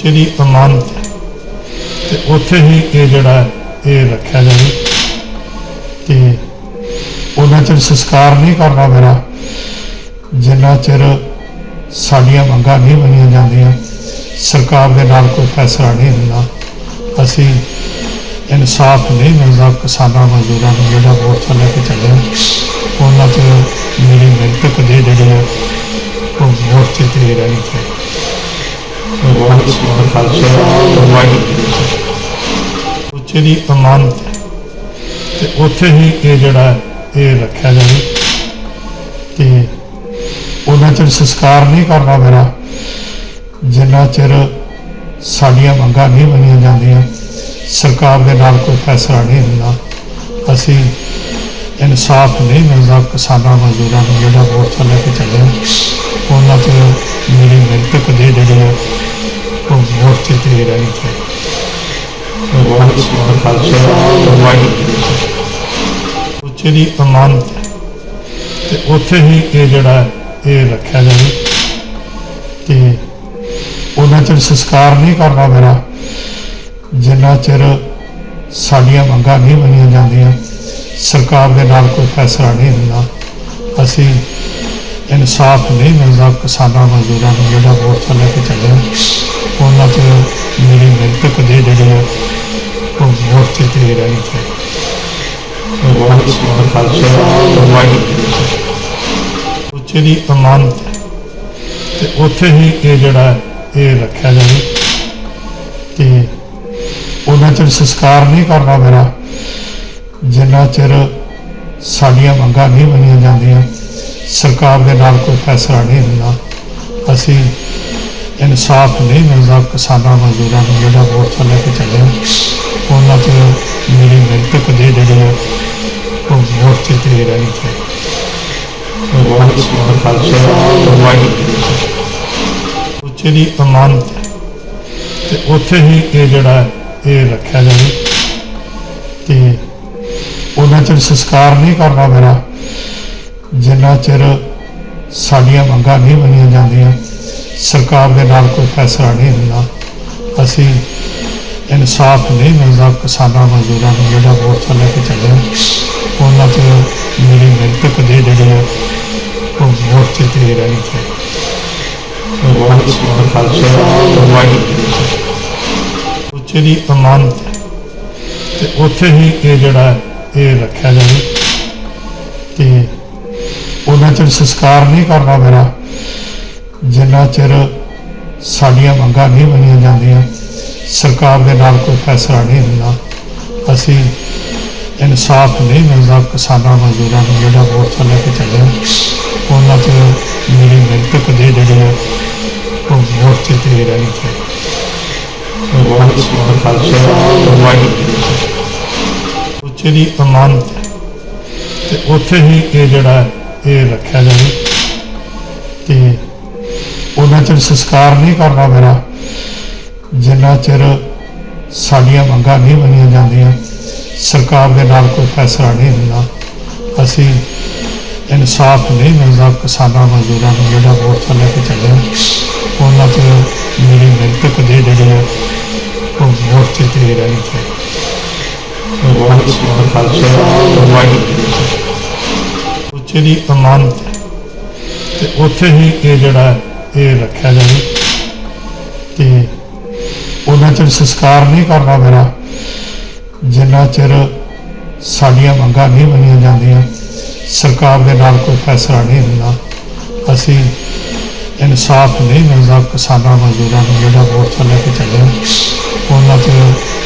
ਉੱਚੇ ਅਮਾਨਤ ਹੈ, ਤੇ ਉੱਥੇ ਹੀ ਇਹ ਜਿਹੜਾ ਇਹ ਰੱਖਿਆ ਜਾਵੇ। ਤੇ ਉਹਨਾਂ ਚਿਰ ਸੰਸਕਾਰ ਨਹੀਂ ਕਰਨਾ ਮੇਰਾ ਜਿੰਨਾ ਚਿਰ ਸਾਡੀਆਂ ਮੰਗਾਂ ਨਹੀਂ ਮੰਨੀਆਂ ਜਾਂਦੀਆਂ, ਸਰਕਾਰ ਦੇ ਨਾਲ ਕੋਈ ਫੈਸਲਾ ਨਹੀਂ ਹੁੰਦਾ, ਅਸੀਂ ਇਨਸਾਫ ਨਹੀਂ ਮਿਲਦਾ ਕਿਸਾਨਾਂ ਮਜ਼ਦੂਰਾਂ ਨੂੰ, ਜਿਹੜਾ ਮੋਰਚਾ ਲੈ ਕੇ ਚੱਲੇ ਉਹਨਾਂ ਤੇ ਮੇਰੀ ਮਿਹਨਤ ਦੇ ਜਿਹੜੇ ਹੈ ਉਹ ਮੋਰਚੇ ਤੇ ਹੀ ਰਹਿਣੀ ਚਾਹੀਦੀ। ਵਾਹਿਗੁਰੂ ਜੀ ਕਾ ਖਾਲਸਾ ਵਾਹਿਗੁਰੂ ਜੀ ਕੀ ਉੱਚੇ ਦੀ ਅਮਾਨਤ ਹੈ ਤੇ ਉੱਥੇ ਹੀ ਇਹ ਜਿਹੜਾ ਇਹ ਰੱਖਿਆ ਜਾਵੇ ਤੇ ਉਹਨਾਂ ਚਿਰ ਸੰਸਕਾਰ ਨਹੀਂ ਕਰਨਾ ਮੇਰਾ ਜਿੰਨਾ ਚਿਰ ਸਾਡੀਆਂ ਮੰਗਾਂ ਨਹੀਂ ਮੰਨੀਆਂ ਜਾਂਦੀਆਂ, ਸਰਕਾਰ ਦੇ ਨਾਲ ਕੋਈ ਫੈਸਲਾ ਨਹੀਂ ਹੁੰਦਾ, ਅਸੀਂ ਇਨਸਾਫ ਨਹੀਂ ਮਿਲਦਾ ਕਿਸਾਨਾਂ ਮਜ਼ਦੂਰਾਂ ਨੂੰ ਜਿਹੜਾ ਮੋਰਚਾ ਲੈ ਕੇ ਚੱਲੇ ਉਹਨਾਂ ਤੇ ਮੇਰੀ ਮਿਹਨਤ ਦੇ ਮੋਰਚੇ ਹੀ ਰਹਿਣੀ ਚਾਹੀਦੀ ਵਾਹਿਗੁਰੂ ਖਾਲਸਾ ਵਾਹਿਗੁਰੂ ਉੱਚੇ ਦੀ ਅਮਾਨਤ ਹੈ, ਤੇ ਉੱਥੇ ਹੀ ਇਹ ਜਿਹੜਾ ਇਹ ਰੱਖਿਆ ਜਾਵੇ ਤੇ ਉਹਨਾਂ ਚਿਰ ਸੰਸਕਾਰ ਨਹੀਂ ਕਰਨਾ ਮੇਰਾ ਜਿੰਨਾ ਚਿਰ ਸਾਡੀਆਂ ਮੰਗਾਂ ਨਹੀਂ ਮੰਨੀਆਂ ਜਾਂਦੀਆਂ, ਸਰਕਾਰ ਦੇ ਨਾਲ ਕੋਈ ਫੈਸਲਾ ਨਹੀਂ ਹੁੰਦਾ, ਅਸੀਂ ਇਨਸਾਫ ਨਹੀਂ ਮਿਲਦਾ ਕਿਸਾਨਾਂ ਮਜ਼ਦੂਰਾਂ ਨੂੰ ਜਿਹੜਾ ਮੋਰਚਾ ਲੈ ਕੇ ਚੱਲਿਆ। ਉਹਨਾਂ ਤੇ ਮੇਰੀ ਮਿਹਨਤ ਦੇ ਜਿਹੜੇ ਹੈ, ਉਹ ਮੋਰਚੇ ਤੇ ਹੀ ਰਹਿਣੀ ਖਾਲਸਾ ਵਾਹਿਗੁਰੂ ਜੀ ਉੱਚੇ ਦੀ ਅਮਾਨਤ ਹੈ ਤੇ ਉੱਥੇ ਹੀ ਇਹ ਜਿਹੜਾ ਇਹ ਰੱਖਿਆ ਜਾਵੇ ਤੇ ਉਹਨਾਂ ਚਿਰ ਸੰਸਕਾਰ ਨਹੀਂ ਕਰਨਾ ਮੇਰਾ ਜਿੰਨਾ ਚਿਰ ਸਾਡੀਆਂ ਮੰਗਾਂ ਨਹੀਂ ਮੰਨੀਆਂ ਜਾਂਦੀਆਂ ਸਰਕਾਰ ਦੇ ਨਾਲ ਕੋਈ ਫੈਸਲਾ ਨਹੀਂ ਹੁੰਦਾ। ਅਸੀਂ ਇਨਸਾਫ ਨਹੀਂ ਮਿਲਦਾ ਕਿਸਾਨਾਂ ਮਜ਼ਦੂਰਾਂ ਨੂੰ ਜਿਹੜਾ ਮੋਰਚਾ ਲੈ ਕੇ ਚੱਲੇ ਉਹਨਾਂ ਤੇ ਮੇਰੀ ਮਿਹਨਤ ਦੇ ਜਿਹੜੇ ਹੈ, ਉਹ ਮੋਰਚੇ ਤੇ ਹੀ ਰਹਿਣੀ ਚਾਹੀਦੀ। ਖਾਲਸਾ ਵਾਹਿਗੁਰੂ ਉੱਚੇ ਦੀ ਅਮਾਨਤ ਹੈ ਤੇ ਉੱਥੇ ਹੀ ਇਹ ਜਿਹੜਾ ਇਹ ਰੱਖਿਆ ਜਾਵੇ ਤੇ ਉਹਨਾਂ ਚਿਰ ਸੰਸਕਾਰ ਨਹੀਂ ਕਰਨਾ ਮੇਰਾ। ਜਿੰਨਾ ਚਿਰ ਸਾਡੀਆਂ ਮੰਗਾਂ ਨਹੀਂ ਮੰਨੀਆਂ ਜਾਂਦੀਆਂ ਸਰਕਾਰ ਦੇ ਨਾਲ ਕੋਈ ਫੈਸਲਾ ਨਹੀਂ ਹੁੰਦਾ ਅਸੀਂ ਇਨਸਾਫ ਨਹੀਂ ਮਿਲਦਾ ਕਿਸਾਨਾਂ ਮਜ਼ਦੂਰਾਂ ਨੂੰ ਜਿਹੜਾ ਮੋਰਚਾ ਲੈ ਕੇ ਚੱਲੇ ਹਾਂ। ਉਹਨਾਂ ਤੇ ਮੇਰੀ ਮਿਹਨਤ ਦੇ ਜਿਹੜੇ ਹੈ, ਉਹ ਮੋਰਚੇ ਤੇ ਰਹਿਣੀ ਚਾਹੀਦੀ ਵਾਹਿਗੁਰੂ ਜੀ ਕਾ ਖਾਲਸਾ ਵਾਹਿਗੁਰੂ ਉੱਚੇ ਦੀ ਅਮਾਨਤ ਤੇ ਉੱਥੇ ਹੀ ਇਹ ਜਿਹੜਾ ਇਹ ਰੱਖਿਆ ਜਾਵੇ ਤੇ ਉਹਨਾਂ ਚਿਰ ਸੰਸਕਾਰ ਨਹੀਂ ਕਰਨਾ ਮੇਰਾ ਜਿੰਨਾ ਚਿਰ ਸਾਡੀਆਂ ਮੰਗਾਂ ਨਹੀਂ ਮੰਨੀਆਂ ਜਾਂਦੀਆਂ ਸਰਕਾਰ ਦੇ ਨਾਲ ਕੋਈ ਫੈਸਲਾ ਨਹੀਂ ਹੁੰਦਾ। ਅਸੀਂ ਇਨਸਾਫ ਨਹੀਂ ਮਿਲਦਾ ਕਿਸਾਨਾਂ ਮਜ਼ਦੂਰਾਂ ਨੂੰ ਜਿਹੜਾ ਮੋਰਚਾ ਲੈ ਕੇ ਚੱਲੇ ਹਾਂ। ਉਹਨਾਂ ਤੇ ਮੇਰੀ ਮਿਹਨਤ ਦੇ ਜਿਹੜੇ ਹੈ, ਉਹ ਮੋਰਚੇ ਤੇ ਰਹਿਣੀ ਚਾਹੀਦੀ। ਵਾਹਿਗੁਰੂ ਦੀ ਅਮਾਨਤ ਤੇ ਉੱਥੇ ਹੀ ਇਹ ਜਿਹੜਾ ਇਹ ਰੱਖਿਆ ਜਾਵੇ। ਤੇ ਉਹਨਾਂ ਚਿਰ ਸੰਸਕਾਰ ਨਹੀਂ ਕਰਨਾ ਮੇਰਾ। ਜਿੰਨਾ ਚਿਰ ਸਾਡੀਆਂ ਮੰਗਾਂ ਨਹੀਂ ਮੰਨੀਆਂ ਜਾਂਦੀਆਂ ਸਰਕਾਰ ਦੇ ਨਾਲ ਕੋਈ ਫੈਸਲਾ ਨਹੀਂ ਹੁੰਦਾ ਅਸੀਂ ਇਨਸਾਫ ਨਹੀਂ ਮਿਲਦਾ ਕਿਸਾਨਾਂ ਮਜ਼ਦੂਰਾਂ ਨੂੰ ਜਿਹੜਾ ਮੋਰਚਾ ਲੈ ਕੇ ਚੱਲੇ ਉਹਨਾਂ ਤੇ ਮੇਰੀ ਮਿਹਨਤ ਦੇ ਜਿਹੜੇ ਹੈ, ਉਹ ਮੋਰਚੇ ਤੇ ਰਹਿਣੀ ਚਾਹੀਦੀ। ਵਾਹਿਗੁਰੂ ਜੀ ਕਾ ਖਾਲਸਾ ਵਾਹਿਗੁਰੂ ਜੀ ਕੀ ਦੀ ਅਮਾਨਤ ਹੈ। ਤੇ ਉੱਥੇ ਹੀ ਇਹ ਜਿਹੜਾ ਇਹ ਰੱਖਿਆ ਜਾਵੇ। ਤੇ ਉਹਨਾਂ ਚਿਰ ਸੰਸਕਾਰ ਨਹੀਂ ਕਰਨਾ ਮੇਰਾ ਜਿੰਨਾ ਚਿਰ ਸਾਡੀਆਂ ਮੰਗਾਂ ਨਹੀਂ ਮੰਨੀਆਂ ਜਾਂਦੀਆਂ, ਸਰਕਾਰ ਦੇ ਨਾਲ ਕੋਈ ਫੈਸਲਾ ਨਹੀਂ ਹੁੰਦਾ, ਅਸੀਂ ਇਨਸਾਫ ਨਹੀਂ ਮਿਲਦਾ ਕਿਸਾਨਾਂ ਮਜ਼ਦੂਰਾਂ ਨੂੰ ਜਿਹੜਾ ਮੋਰਚਾ ਲੈ ਕੇ ਚੱਲੇ ਉਹਨਾਂ ਤੇ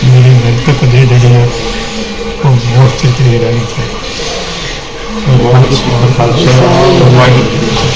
ਮੇਰੀ ਮਿਹਨਤ ਦੇ ਜਿਹੜੇ ਉਹ ਮੋਰਚੇ ਤੇ ਹੀ ਰਹਿਣੀ ਚਾਹੀਦੀ। ਵਾਹਿਗੁਰੂ ਜੀ ਕਾ ਖਾਲਸਾ ਵਾਹਿਗੁਰੂ ਜੀ ਕੀ ਫਤਿਹ